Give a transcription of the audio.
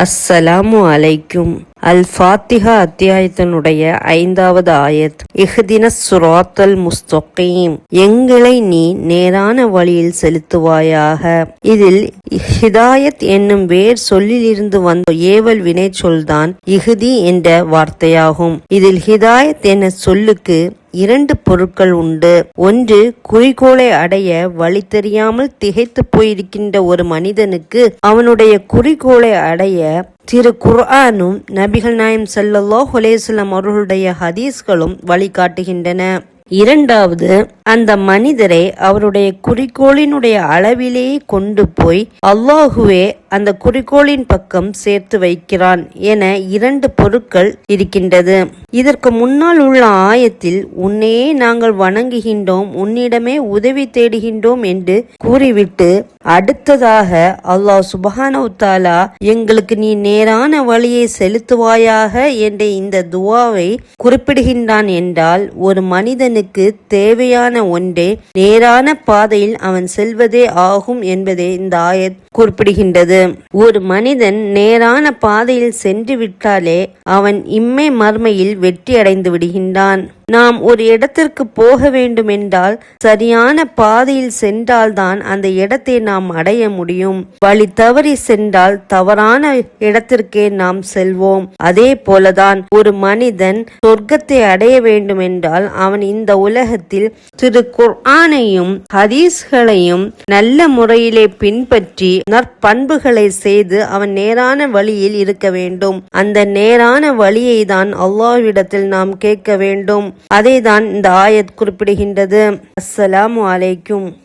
அஸ்ஸலாமு அலைக்கும். அல் ஃபாத்திஹா அத்தியாயத்தினுடைய ஐந்தாவது ஆயத். இஹ்தின சுராத்தல் முஸ்தகீம். எங்களை நீ நேரான வழியில் செலுத்துவாயாக. இதில் ஹிதாயத் என்னும் வேர் சொல்லிலிருந்து வந்த ஏவல் வினை சொல்தான் இஹ்தி என்ற வார்த்தையாகும். இதில் ஹிதாயத் என்ன சொல்லுக்கு இரண்டு பொருட்கள் உண்டு. ஒன்று குறிக்கோளை அடைய வழி தெரியாமல் திகைத்து போயிருக்கின்ற ஒரு மனிதனுக்கு அவனுடைய குறிக்கோளை அடைய திரு குர்ஆனும் நபிகள் நாயம் ஸல்லல்லாஹு அலைஹி அவர்களுடைய ஹதீஸ்களும் வழிகாட்டுகின்றன. இரண்டாவது அந்த மனிதரை அவருடைய குறிக்கோளினுடைய அளவிலேயே கொண்டு போய் அல்லாஹுவே அந்த குறிக்கோளின் பக்கம் சேர்த்து வைக்கிறான் என இரண்டு பொருட்கள் இருக்கின்றது. இதற்கு முன்னால் உள்ள ஆயத்தில் உன்னையே நாங்கள் வணங்குகின்றோம் உன்னிடமே உதவி தேடுகின்றோம் என்று கூறிவிட்டு அடுத்ததாக அல்லாஹ் சுபஹானவுத்தாலா எங்களுக்கு நீ நேரான வழியை செலுத்துவாயாக என்ற இந்த துவாவை குறிப்பிடுகின்றான் என்றால் ஒரு மனிதனுக்கு தேவையான ஒன்றே நேரான பாதையில் அவன் செல்வதே ஆகும் என்பதே இந்த ஆயத். குறிப்பிடுகின்றது. ஒரு மனிதன் நேரான பாதையில் சென்று விட்டாலே அவன் இம்மை மர்மையில் வெற்றி அடைந்து விடுகின்றான். நாம் ஒரு இடத்திற்கு போக வேண்டுமென்றால் சரியான பாதையில் சென்றால்தான் அந்த இடத்தை நாம் அடைய முடியும். வழி தவறி சென்றால் தவறான இடத்திற்கே நாம் செல்வோம். அதே போலதான் ஒரு மனிதன் சொர்க்கத்தை அடைய வேண்டுமென்றால் அவன் இந்த உலகத்தில் திரு குர்ஆனையும் ஹதீஸ்களையும் நல்ல முறையிலே பின்பற்றி நற்பண்புகளை செய்து அவன் நேரான வழியில் இருக்க வேண்டும். அந்த நேரான வழியை தான் அல்லாஹ்விடத்தில் நாம் கேட்க வேண்டும். அதேதான் இந்த ஆயத் குறிப்பிடுகின்றது. அஸ்ஸலாமு அலைக்கும்.